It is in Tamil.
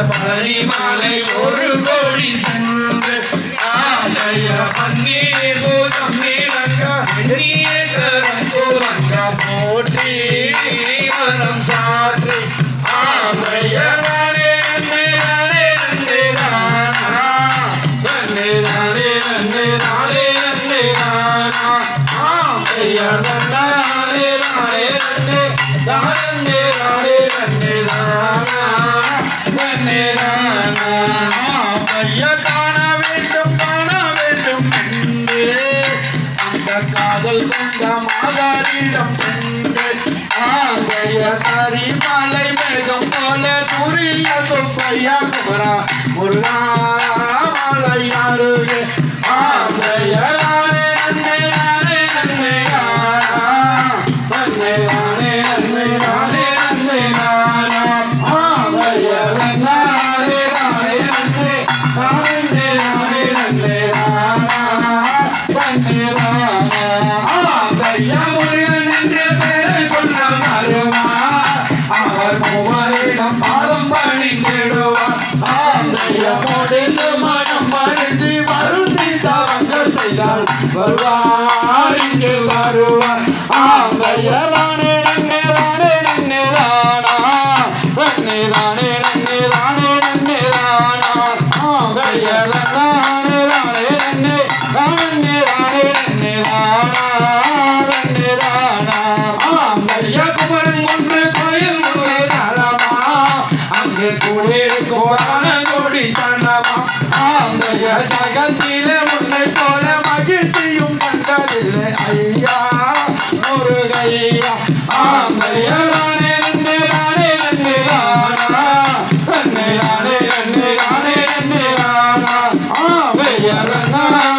பழனி மாலை ஒரு கோடி சென்று ஆலய பன்னீர் பூதம் நீலங்கா நீரங்கா போட்டி மனம் சாற்றி ஆலய Yeah. மாறிடம் செந்தல் ஆகைய கரிமலை மேகம் போல சூரிய சொல்பையா குமரா முருகா மலை அருகே. ஆகைய Yeah. இதயமோடு மனம் மருந்து மருந்தி தவங்கள் செய்தால் வருவார் இங்கு வருவார் ஆம் தையலானே நன்னே தானே நன்னே தானா நன்னே தானே நன்னே அம்மைய ஜகத்திலே உன்னை போல மகிழ்ச்சியும் கண்டதில்லை ஐயா முருகையா ஆமையரா Yeah.